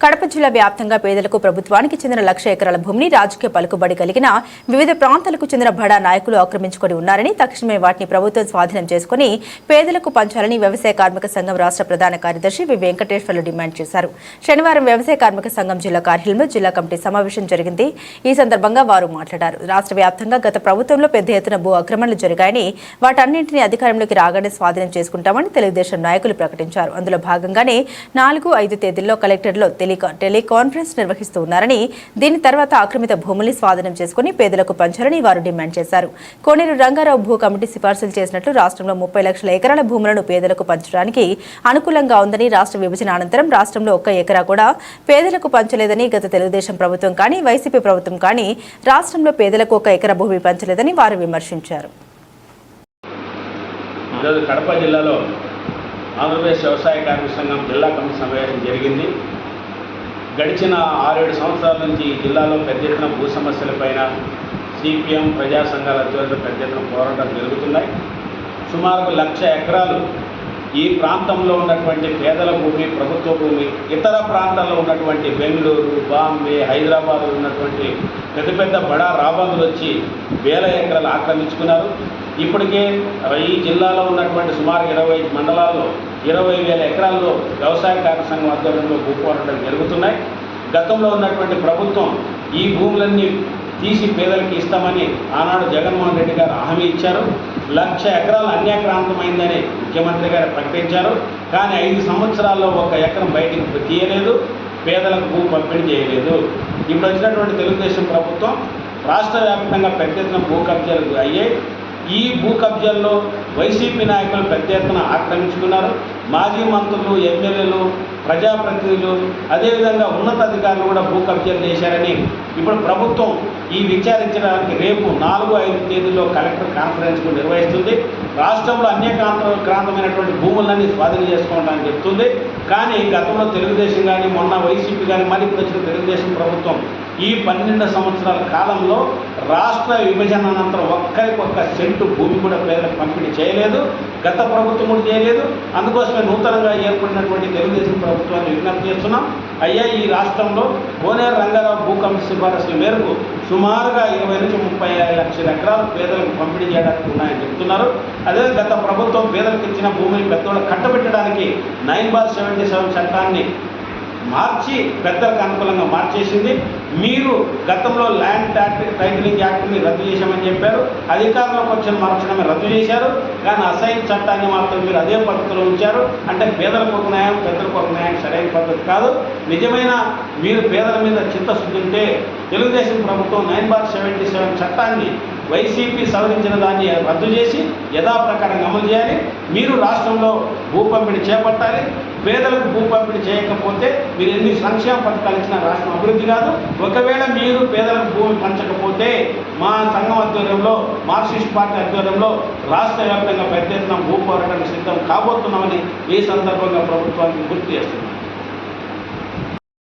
కడప జిల్లా వ్యాప్తంగా పేదలకు ప్రభుత్వానికి చెందిన లక్ష ఎకరాల భూమిని రాజకీయ పలుకుబడి కలిగిన వివిధ ప్రాంతాలకు చెందిన బడా నాయకులు ఆక్రమించుకొని ఉన్నారని తక్షణమే వాటిని ప్రభుత్వం స్వాధీనం చేసుకుని పేదలకు పంచాలని వ్యవసాయ కార్మిక సంఘం రాష్ట్ర ప్రధాన కార్యదర్శి వి వెంకటేశ్వర్లు డిమాండ్ చేశారు. శనివారం వ్యవసాయ కార్మిక సంఘం జిల్లా కార్యాలయంలో జిల్లా కమిటీ సమావేశం జరిగింది. ఈ సందర్భంగా వారు మాట్లాడారు. రాష్ట్ర వ్యాప్తంగా గత ప్రభుత్వంలో పెద్ద ఎత్తున భూ ఆక్రమణలు జరిగాయని వాటన్నింటినీ అధికారంలోకి రాగానే స్వాధీనం చేసుకుంటామని తెలుగుదేశం నాయకులు ప్రకటించారు. అందులో భాగంగానే నాలుగు ఐదు తేదీల్లో కలెక్టర్లో టెలికా టెలికాన్ఫరెన్స్ నిర్వహిస్తూ ఉన్నారని దీని తర్వాత ఆక్రమిత భూముల్ని స్వాధీనం చేసుకుని పేదలకు పంచాలని వారు డిమాండ్ చేశారు. కోనేరు రంగారావు భూ కమిటీ సిఫార్సులు చేసినట్లు రాష్ట్రంలో ముప్పై లక్షల ఎకరాల భూములను పేదలకు పంచడానికి అనుకూలంగా ఉందని రాష్ట్ర విభజన అనంతరం రాష్ట్రంలో ఒక్క ఎకరా కూడా పేదలకు పంచలేదని గత తెలుగుదేశం ప్రభుత్వం కానీ వైసీపీ ప్రభుత్వం కానీ రాష్ట్రంలో పేదలకు ఒక ఎకరా భూమి పంచలేదని వారు విమర్శించారు. ఈరోజు కడప జిల్లాలో ఆంధ్రప్రదేశ్ వ్యవసాయ కార్మిక సంఘం జిల్లా కమిటీ సమావేశం జరిగింది. గడిచిన ఆరేడు సంవత్సరాల నుంచి జిల్లాలో పెద్ద ఎత్తున భూ సమస్యలపైన సిపిఎం ప్రజా సంఘాల ఆధ్వర్యంలో పెద్ద ఎత్తున పోరాటాలు జరుగుతున్నాయి. సుమారు లక్ష ఎకరాలు ఈ ప్రాంతంలో ఉన్నటువంటి పేదల భూమి ప్రభుత్వ భూమి ఇతర ప్రాంతాల్లో ఉన్నటువంటి బెంగళూరు బాంబే హైదరాబాద్ ఉన్నటువంటి పెద్ద పెద్ద బడా రాబందులు వచ్చి వేల ఎకరాలు ఆక్రమించుకున్నారు. ఇప్పటికే ఈ జిల్లాలో ఉన్నటువంటి సుమారు ఇరవై మండలాల్లో ఇరవై వేల ఎకరాల్లో వ్యవసాయ కార్మిక సంఘం ఆధ్వర్యంలో భూ జరుగుతున్నాయి. గతంలో ఉన్నటువంటి ప్రభుత్వం ఈ భూములన్నీ తీసి పేదలకు ఇస్తామని ఆనాడు జగన్మోహన్ రెడ్డి గారు హామీ ఇచ్చారు. లక్ష ఎకరాలు అన్యాక్రాంతమైందని ముఖ్యమంత్రి గారు ప్రకటించారు. కానీ ఐదు సంవత్సరాల్లో ఒక ఎకరం బయటికి తీయలేదు. పేదలకు భూ పంపిణీ చేయలేదు. ఇప్పుడు వచ్చినటువంటి తెలుగుదేశం ప్రభుత్వం రాష్ట్ర వ్యాప్తంగా పెద్ద ఎత్తున భూ కబ్జాలు అయ్యాయి. ఈ భూ కబ్జాల్లో వైసీపీ నాయకులు పెద్ద ఎత్తున ఆక్రమించుకున్నారు. మాజీ మంత్రులు ఎమ్మెల్యేలు ప్రజాప్రతినిధులు అదేవిధంగా ఉన్నతాధికారులు కూడా భూ కబ్జాలు చేశారని ఇప్పుడు ప్రభుత్వం ఈ విచారించడానికి రేపు నాలుగు ఐదు తేదీల్లో కలెక్టర్ కాన్ఫరెన్స్ నిర్వహిస్తుంది. రాష్ట్రంలో అన్యక్రాంత క్రాంతమైనటువంటి భూములన్నీ స్వాధీనం చేసుకోవడానికి చెప్తుంది. కానీ గతంలో తెలుగుదేశం కానీ మొన్న వైసీపీ కానీ మరి ఇప్పుడు వచ్చిన తెలుగుదేశం ప్రభుత్వం ఈ పన్నెండు సంవత్సరాల కాలంలో రాష్ట్ర విభజన అనంతరం ఒక్కరికి ఒక్క సెంటు భూమి కూడా పేదలకు పంపిణీ చేయలేదు. గత ప్రభుత్వం కూడా చేయలేదు. అందుకోసమే నూతనంగా ఏర్పడినటువంటి తెలుగుదేశం ప్రభుత్వాన్ని విజ్ఞప్తి చేస్తున్నాం. అయ్యా ఈ రాష్ట్రంలో కోనేరు రంగారావు భూ కమిటీ సిఫారసుల మేరకు సుమారుగా ఇరవై నుంచి ముప్పై ఐదు లక్షల ఎకరాలు పేదలకు పంపిణీ చేయడానికి ఉన్నాయని చెప్తున్నారు. అదే గత ప్రభుత్వం పేదలకు ఇచ్చిన భూమిని పెద్దవాళ్ళు కట్టబెట్టడానికి నైన్ బార్ సెవెంటీ సెవెన్ చట్టాన్ని మార్చి పెద్దలకు అనుకూలంగా మార్చేసింది. మీరు గతంలో ల్యాండ్ ట్యాక్ట్ టైటిలింగ్ యాక్ట్ని రద్దు చేశామని చెప్పారు. అధికారంలోకి వచ్చిన మార్చడమే రద్దు చేశారు. కానీ అసైన్ చట్టాన్ని మాత్రం మీరు అదే పద్ధతిలో ఉంచారు. అంటే పేదలకు ఒక న్యాయం పెద్దలకు ఒక న్యాయం సరైన పద్ధతి కాదు. నిజమైన మీరు పేదల మీద చిత్తశుద్ధి ఉంటే తెలుగుదేశం ప్రభుత్వం నైన్ బార్ సెవెంటీ సెవెన్ చట్టాన్ని వైసీపీ సవరించిన దాన్ని రద్దు చేసి యథాప్రకారంగా అమలు చేయాలి. మీరు రాష్ట్రంలో భూ పంపిణీ చేపట్టాలి. పేదలకు భూ పంపిణీ చేయకపోతే మీరు ఎన్ని సంక్షేమ పథకాలు ఇచ్చినా రాష్ట్రం అభివృద్ధి కాదు. ఒకవేళ మీరు పేదలకు భూమి పంచకపోతే మా సంఘం ఆధ్వర్యంలో మార్క్సిస్ట్ పార్టీ ఆధ్వర్యంలో రాష్ట్ర వ్యాప్తంగా పెద్ద ఎత్తున భూ పోరాటానికి సిద్ధం కాబోతున్నామని ఈ సందర్భంగా ప్రభుత్వానికి గుర్తు చేస్తున్నాం